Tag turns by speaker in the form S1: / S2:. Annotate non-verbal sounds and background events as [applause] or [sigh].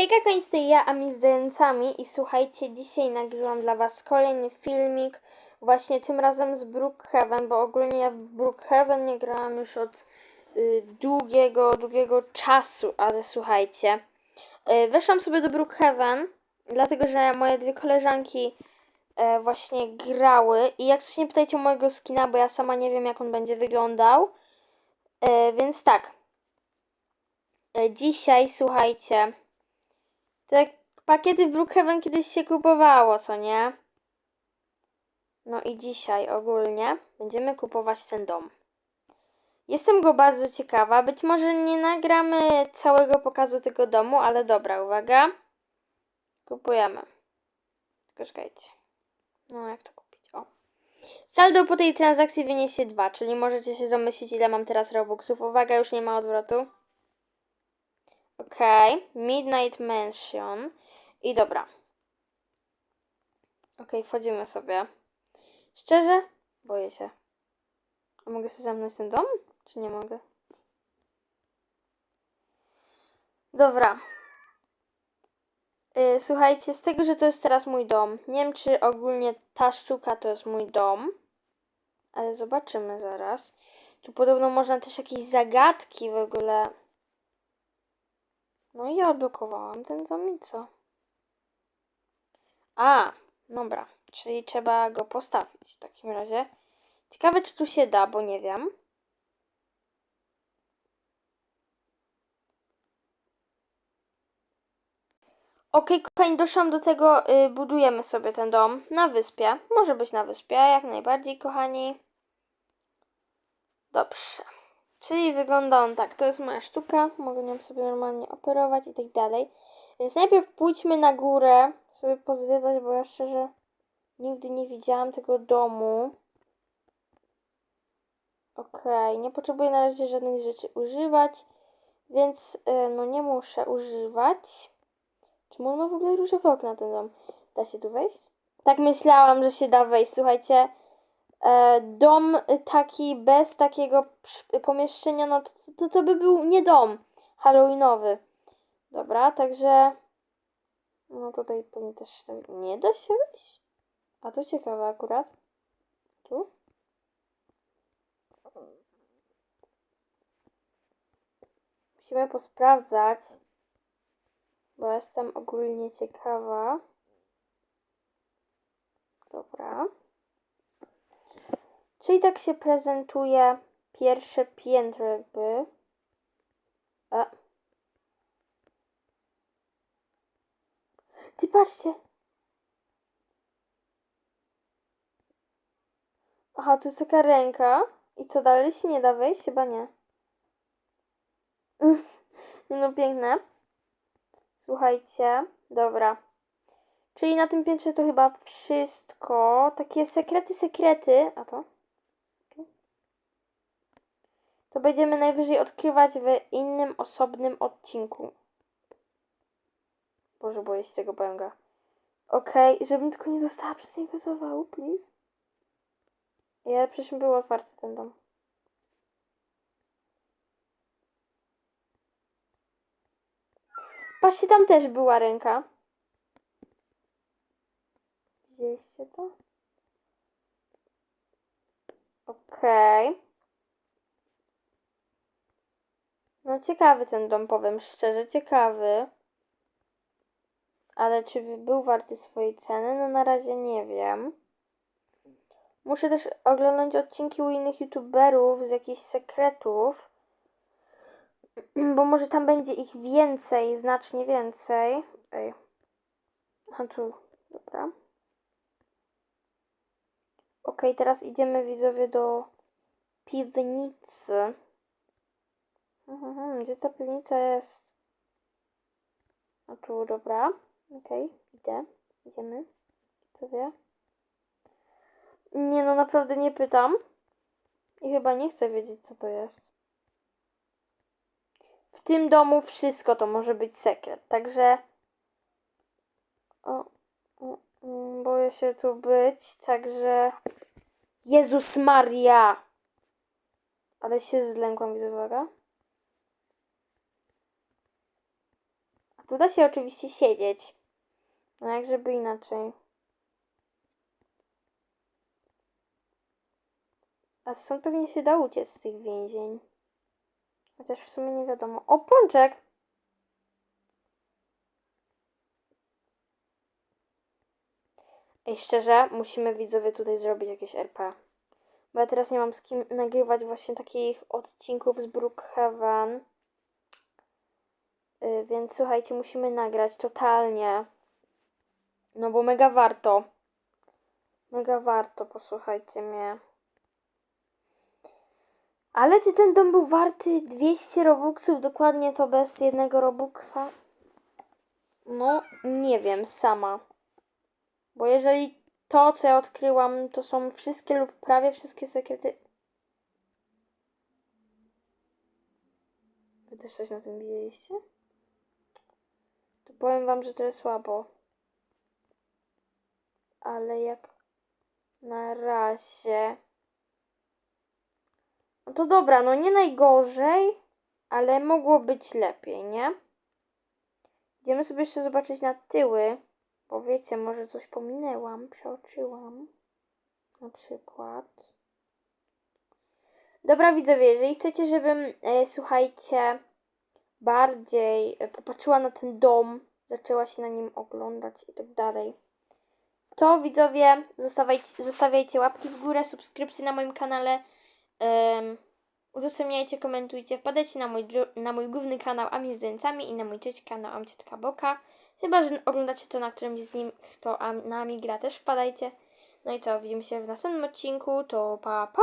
S1: Hejka, końc to ja, Ami z zającami i słuchajcie, dzisiaj nagrywam dla Was kolejny filmik, właśnie tym razem z Brookhaven, bo ogólnie ja w Brookhaven nie grałam już od y, długiego, długiego czasu, ale słuchajcie, y, weszłam sobie do Brookhaven, dlatego że moje dwie koleżanki y, właśnie grały. I jak coś nie pytajcie o mojego skina, bo ja sama nie wiem jak on będzie wyglądał, y, więc tak, y, dzisiaj słuchajcie, te pakiety w Brookhaven kiedyś się kupowało, co nie? No i dzisiaj ogólnie będziemy kupować ten dom. Jestem go bardzo ciekawa. Być może nie nagramy całego pokazu tego domu, ale dobra, uwaga. Kupujemy. Czekajcie. No, jak to kupić? O. Saldo po tej transakcji wyniesie 2, czyli możecie się domyślić, ile mam teraz Robuxów. Uwaga, już nie ma odwrotu. Okej, okay. Midnight Mansion. I dobra. Okej, okay, wchodzimy sobie. Szczerze? Boję się. A mogę sobie zamknąć ten dom? Czy nie mogę? Dobra. Yy, słuchajcie, z tego, że to jest teraz mój dom. Nie wiem, czy ogólnie ta sztuka to jest mój dom. Ale zobaczymy zaraz. Tu podobno można też jakieś zagadki w ogóle no i odblokowałam ten co? A, dobra, czyli trzeba go postawić w takim razie. Ciekawe, czy tu się da, bo nie wiem. Okej, okay, kochani, doszłam do tego, yy, budujemy sobie ten dom na wyspie. Może być na wyspie, jak najbardziej, kochani. Dobrze. Czyli wygląda on tak, to jest moja sztuka, mogę nią sobie normalnie operować i tak dalej. Więc najpierw pójdźmy na górę, sobie pozwiedzać, bo ja szczerze nigdy nie widziałam tego domu. Okej, okay, nie potrzebuję na razie żadnych rzeczy używać, więc yy, no nie muszę używać. Czy on ma w ogóle różowe okna ten dom? Da się tu wejść? Tak myślałam, że się da wejść, słuchajcie dom taki bez takiego pomieszczenia, no to, to, to by był nie dom halloweenowy. Dobra, także no tutaj pewnie też nie da się wejść. A tu ciekawe akurat. Tu? Musimy posprawdzać, bo jestem ogólnie ciekawa. Dobra. Czyli tak się prezentuje pierwsze piętro jakby. A. Ty patrzcie. Aha, tu jest taka ręka. I co dalej się nie da wejść? Chyba nie. [laughs] no piękne. Słuchajcie. Dobra. Czyli na tym piętrze to chyba wszystko. Takie sekrety, sekrety. A to? To będziemy najwyżej odkrywać w innym, osobnym odcinku. Boże, boję się tego pęga. Okej, okay, żebym tylko nie dostała przez niego zawału, please. Ja przecież był otwarty ten dom. Patrzcie, tam też była ręka. Widzieliście to? Okej. Okay. No ciekawy ten dom, powiem szczerze, ciekawy. Ale czy był warty swojej ceny? No na razie nie wiem. Muszę też oglądać odcinki u innych youtuberów z jakichś sekretów. Bo może tam będzie ich więcej, znacznie więcej. Ej. A tu, dobra. Ok, teraz idziemy widzowie do piwnicy. Mhm, gdzie ta piwnica jest? A tu, dobra. Okej, okay, idę. Idziemy. Co wie? Nie no, naprawdę nie pytam. I chyba nie chcę wiedzieć, co to jest. W tym domu wszystko to może być sekret, także... O, boję się tu być, także... Jezus Maria! Ale się zlękłam, widzę, uwaga. Tu da się oczywiście siedzieć. No jak żeby inaczej. A stąd pewnie się da uciec z tych więzień. Chociaż w sumie nie wiadomo. O, pączek! Ej, szczerze, musimy widzowie tutaj zrobić jakieś RP. Bo ja teraz nie mam z kim nagrywać właśnie takich odcinków z Brookhaven. Yy, więc słuchajcie, musimy nagrać totalnie. No bo mega warto. Mega warto, posłuchajcie mnie. Ale czy ten dom był warty 200 robuxów? Dokładnie to bez jednego robuxa? No, nie wiem, sama. Bo jeżeli to, co ja odkryłam, to są wszystkie lub prawie wszystkie sekrety. Wy też coś na tym widzieliście? Powiem wam, że to jest słabo. Ale jak na razie. No to dobra, no nie najgorzej, ale mogło być lepiej, nie? Idziemy sobie jeszcze zobaczyć na tyły, bo wiecie, może coś pominęłam, przeoczyłam. Na przykład. Dobra, widzowie, jeżeli chcecie, żebym, e, słuchajcie, bardziej e, popatrzyła na ten dom, zaczęła się na nim oglądać i tak dalej, to widzowie, zostawiajcie, zostawiajcie łapki w górę, subskrypcje na moim kanale, um, udostępniajcie, komentujcie, wpadajcie na mój, na mój główny kanał Ami z Zdjęcami i na mój trzeci kanał Amciotka Boka. Chyba, że oglądacie to na którymś z nim, to na Ami gra też wpadajcie. No i co, widzimy się w następnym odcinku, to pa pa!